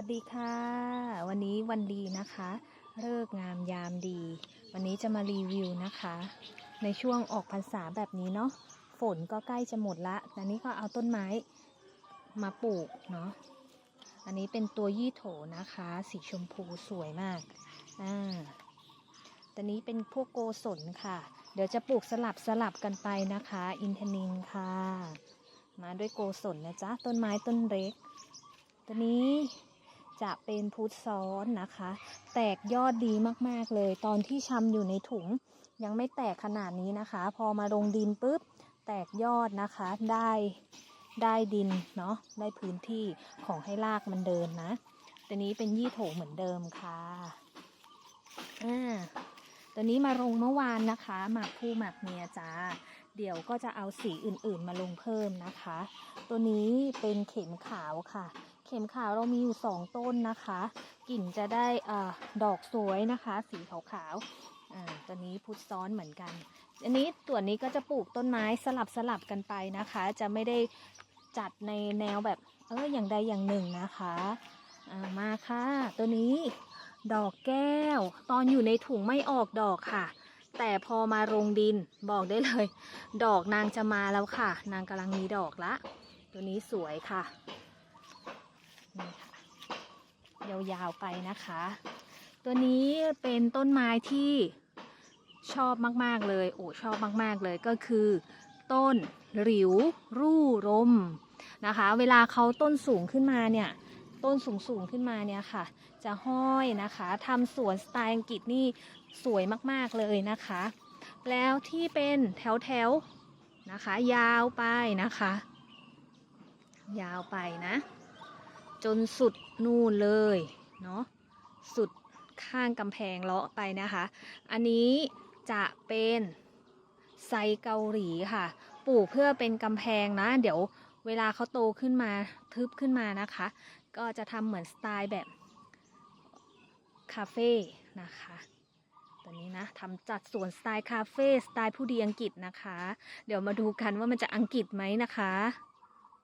วัสดีค่ะ วันนี้วันดีนะคะเลิกงามยามดี วันนี้จะมารีวิวนะคะ ในช่วงออกพรรษาแบบนี้เนาะฝนก็ใกล้จะหมดละแต่นี้ก็เอาต้นไม้มาปลูกเนาะอันนี้เป็นตัวยี่โถนะคะ สีชมพูสวยมากอ่าตัวนี้เป็นพวกโกศลค่ะ เดี๋ยวจะปลูกสลับสลับกันไปนะคะ อินทนินค่ะ มาด้วยโกศลนะจ๊ะต้นไม้ต้นเล็กตัวนี้ จะเป็นพุทธซ้อนนะคะ แตกยอดดีมากๆเลย ตอนที่ชำอยู่ในถุง ยังไม่แตกขนาดนี้นะคะ พอมาลงดินปุ๊บ แตกยอดนะคะ ได้ได้ดินเนาะ ได้พื้นที่ของให้รากมันเดินนะตัวนี้เป็นยี่โถเหมือนเดิมค่ะอ่าตัวนี้มาลงเมื่อวานนะคะหมากผู้หมากเมียจ้าเดี๋ยวก็จะเอาสีอื่นๆมาลงเพิ่มนะคะ ตัวนี้เป็นเข็มขาวค่ะ เข็มขาวเรามีอยู่สองต้นนะคะกลิ่นจะได้อดอกสวยนะคะ สีขาวๆตัวนี้พุทธซ้อนเหมือนกัน อันนี้ตัวนี้ก็จะปลูกต้นไม้สลับสลับกันไปนะคะ จะไม่ได้จัดในแนวแบบเอออย่างใดอย่างหนึ่งนะคะามาค่ะ ตัวนี้ดอกแก้ว ตอนอยู่ในถุงไม่ออกดอกค่ะ แต่พอมาลงดินบอกได้เลย ดอกนางจะมาแล้วค่ะ นางกำลังมีดอกละ ตัวนี้สวยค่ะ นี่ค่ะยาวๆไปนะคะ ตัวนี้เป็นต้นไม้ที่ชอบมากๆเลย โอ้ชอบมากๆเลยก็คือ ต้นหลิวรู่รมนะคะ เวลาเขาต้นสูงขึ้นมาเนี่ย ต้นสูงๆขึ้นมาเนี่ยค่ะ จะห้อยนะคะทำสวนสไตล์อังกฤษนี่สวยมากๆเลยนะคะ แล้วที่เป็นแถวๆนะคะ ยาวไปนะคะ ยาวไปนะ จนสุดนู่นเลยเนาะสุดข้างกำแพงเลาะไปนะคะ อันนี้จะเป็นไซเกาหลีค่ะ ปลูกเพื่อเป็นกำแพงนะ เดี๋ยวเวลาเขาโตขึ้นมาทึบขึ้นมานะคะ ก็จะทำเหมือนสไตล์แบบคาเฟ่นะคะตัวนี้นะทำจัดสวนสไตล์คาเฟ่สไตล์ผู้ดีอังกฤษนะคะ เดี๋ยวมาดูกันว่ามันจะอังกฤษไหมนะคะ